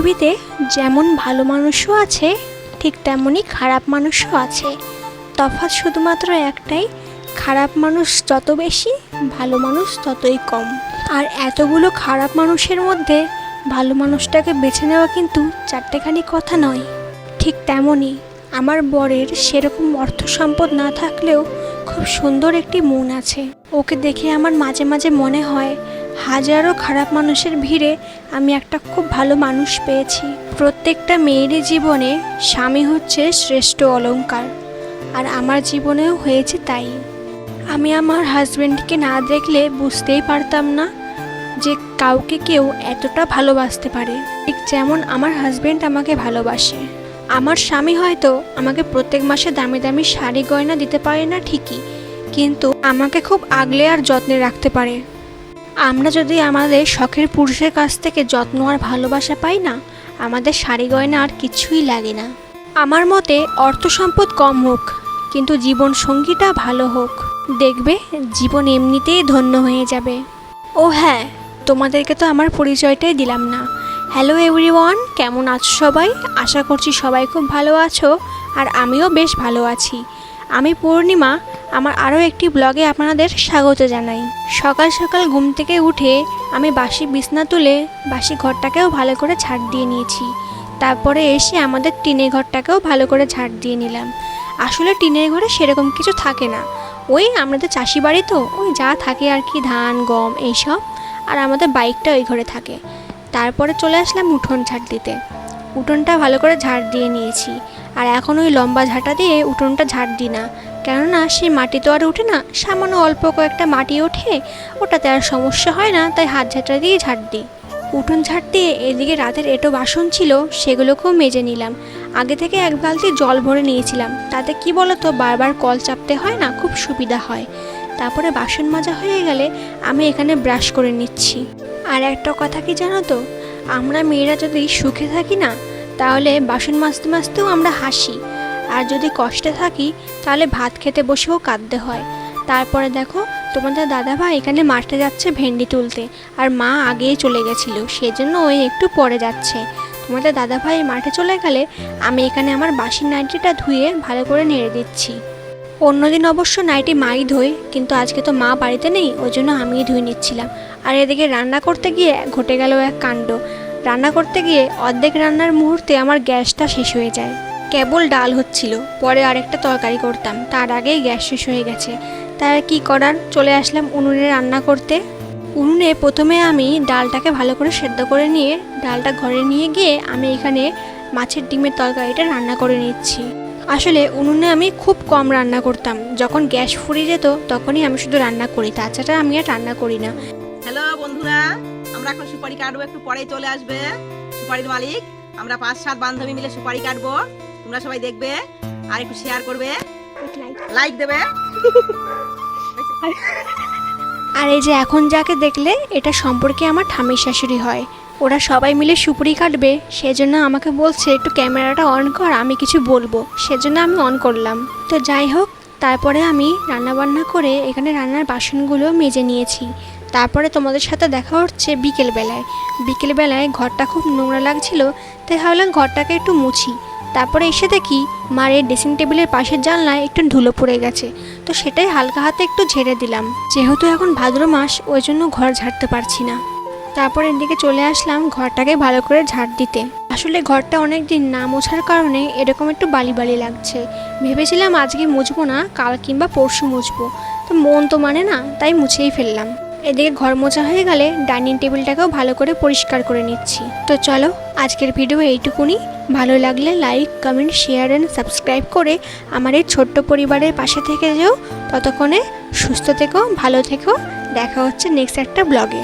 পৃথিবীতে যেমন ভালো মানুষও আছে, ঠিক তেমনই খারাপ মানুষও আছে। তফাৎ শুধুমাত্র একটাই, খারাপ মানুষ যত বেশি, ভালো মানুষ ততই কম। আর এতগুলো খারাপ মানুষের মধ্যে ভালো মানুষটাকে বেছে নেওয়া কিন্তু চারটেখানি কথা নয়। ঠিক তেমনই আমার বরের সেরকম অর্থ সম্পদ না থাকলেও খুব সুন্দর একটি মন আছে। ওকে দেখে আমার মাঝে মাঝে মনে হয় হাজারো খারাপ মানুষের ভিড়ে আমি একটা খুব ভালো মানুষ পেয়েছি। প্রত্যেকটা মেয়েরই জীবনে স্বামী হচ্ছে শ্রেষ্ঠ অলংকার, আর আমার জীবনেও হয়েছে তাই। আমি আমার হাজবেন্ডকে না দেখলে বুঝতেই পারতাম না যে কাউকে কেউ এতটা ভালোবাসতে পারে। ঠিক যেমন আমার হাজবেন্ড আমাকে ভালোবাসে। আমার স্বামী হয়তো আমাকে প্রত্যেক মাসে দামি দামি শাড়ি গয়না দিতে পারে না ঠিকই, কিন্তু আমাকে খুব আগলে আর যত্নে রাখতে পারে। আমরা যদি আমাদের শখের পুরুষের কাছ থেকে যত্ন আর ভালোবাসা পাই না, আমাদের শাড়ি গয়না আর কিছুই লাগে না। আমার মতে অর্থ সম্পদ কম হোক, কিন্তু জীবন সঙ্গীটা ভালো হোক। দেখবে, জীবন এমনিতেই ধন্য হয়ে যাবে। ও হ্যাঁ তোমাদেরকে তো আমার পরিচয়টাই দিলাম না। হ্যালো এভরিওয়ান কেমন আছো সবাই? আশা করছি সবাই খুব ভালো আছো, আর আমিও বেশ ভালো আছি। আমি পূর্ণিমা আমার আরও একটি ব্লগে আপনাদের স্বাগত জানাই। সকাল সকাল ঘুম থেকে উঠে আমি বাসি বিছনা তুলে বাসি ঘরটাকেও ভালো করে ঝাড় দিয়ে নিয়েছি। তারপরে এসে আমাদের টিনের ঘরটাকেও ভালো করে ঝাড় দিয়ে নিলাম। আসলে টিনের ঘরে সেরকম কিছু থাকে না। ওই আমাদের চাষি বাড়ি তো, ওই যা থাকে আর কি, ধান, গম এইসব। আর আমাদের বাইকটা ওই ঘরে থাকে। তারপরে চলে আসলাম উঠোন ঝাড় দিতে। উঠোনটা ভালো করে ঝাড় দিয়ে নিয়েছি। আর এখন ওই লম্বা ঝাঁটা দিয়ে উঠোনটা ঝাড় দিই না। কেননা সেই মাটি তো আর ওঠে না, সামান্য অল্প কয়েকটা মাটি ওঠে, ওটাতে আর সমস্যা হয় না, তাই হাত ঝাঁটা দিয়ে ঝাড় দিই। উঠোন ঝাড় দিয়ে এদিকে রাতের এটো বাসন ছিল, সেগুলোকেও মেজে নিলাম। আগে থেকে এক বালতি জল ভরে নিয়েছিলাম, তাতে কি বলতো, বারবার কল চাপতে হয় না, খুব সুবিধা হয়। তারপরে বাসন মাজা হয়ে গেলে আমি এখানে ব্রাশ করে নিচ্ছি। আর একটা কথা কি জানো তো, আমরা মেয়েরা যদি সুখে থাকি না, তাহলে বাসন মাজতে মাজতেও আমরা হাসি। আর যদি কষ্টে থাকি, তাহলে ভাত খেতে বসেও কাঁদতে হয়। তারপরে দেখো, তোমাদের দাদাভাই এখানে মাঠে যাচ্ছে ভেন্ডি তুলতে, আর মা আগেই চলে গেছিল, সেজন্য ওই একটু পরে যাচ্ছে। তোমাদের দাদাভাই মাঠে চলে গেলে, আমি এখানে আমার বাসির নাইটিটা ধুয়ে ভালো করে নেড়ে দিচ্ছি। অন্যদিন অবশ্য নাইটি মাই ধোয়, কিন্তু আজকে তো মা বাড়িতে নেই, ওই জন্য আমিই ধুয়ে নিচ্ছিলাম। আর এদিকে রান্না করতে গিয়ে ঘটে গেল এক কাণ্ড। রান্না করতে গিয়ে অর্ধেক রান্নার মুহূর্তে আমার গ্যাসটা শেষ হয়ে যায়। কেবল ডাল হচ্ছিল, পরে আরেকটা তরকারি করতাম, তার আগেই গ্যাস শেষ হয়ে গেছে। তার কি করার? চলে আসলাম উনুনে রান্না করতে। উনুনে প্রথমে আমি ডালটাকে ভালো করে সেদ্ধ করে নিয়ে, ডালটা ঘরে নিয়ে গিয়ে আমি এখানে মাছের ডিমের তরকারিটা রান্না করে নিচ্ছি। আসলে উনুনে আমি খুব কম রান্না করতাম, যখন গ্যাস ফুরিয়ে যেত, তখনই আমি শুধু রান্না করি, তাছাড়া আমি আর রান্না করি না। হ্যালো বন্ধুরা, আমরা এখন সুপারি কাটবো, একটু পরেই চলে আসবে। সুপারির মালিক, আমরা পাঁচ সাত বান্ধবী মিলে সুপারি কাটবো। তোমরা সবাই দেখবে আর একটু শেয়ার করবে। লাইক দেবে। আর এই যে এখন যাকে দেখলে এটা সম্পর্কে আমার ঠামির শাশুড়ি হয়। ওরা সবাই মিলে সুপুরি কাটবে সেজন্য আমাকে বলছে একটু ক্যামেরাটা অন কর আমি কিছু বলব। সেজন্য আমি অন করলাম। তো যাই হোক তারপরে আমি রান্নাবান্না করে এখানে রান্নার বাসনগুলো মেজে নিয়েছি। তারপরে তোমাদের সাথে দেখা হচ্ছে বিকেলবেলায়। বিকেলবেলায় ঘরটা খুব নোংরা লাগছিল, তাই ভাবলাম ঘরটাকে একটু মুছি। তারপরে এসে দেখি মার ড্রেসিং টেবিলের পাশের জানলায় একটু ধুলো পড়ে গেছে। তো সেটাই হালকা হাতে একটু ঝেড়ে দিলাম। যেহেতু এখন ভাদ্র মাস, ওই জন্য ঘর ঝাড়তে পারছি না। তারপর এদিকে চলে আসলাম ঘরটাকে ভালো করে ঝাড় দিতে। আসলে ঘরটা অনেক দিন না মোছার কারণে এরকম একটু বালি বালি লাগছে। ভেবেছিলাম আজকে মুছবো না, কাল কিংবা পরশু মুছবো। তো মন তো মানে না, তাই মুছেই ফেললাম। এদিকে ঘর মোছা হয়ে গেলে ডাইনিং টেবিলটাকেও ভালো করে পরিষ্কার করে নিচ্ছি। তো চলো, আজকের ভিডিও এইটুকুনি। ভালো লাগলে like, comment, share and subscribe করে আমার এই ছোট্ট পরিবারের পাশে থেকে যেও। ততক্ষণে সুস্থ থেকো, ভালো থেকো। দেখা হচ্ছে নেক্সট একটা ব্লগে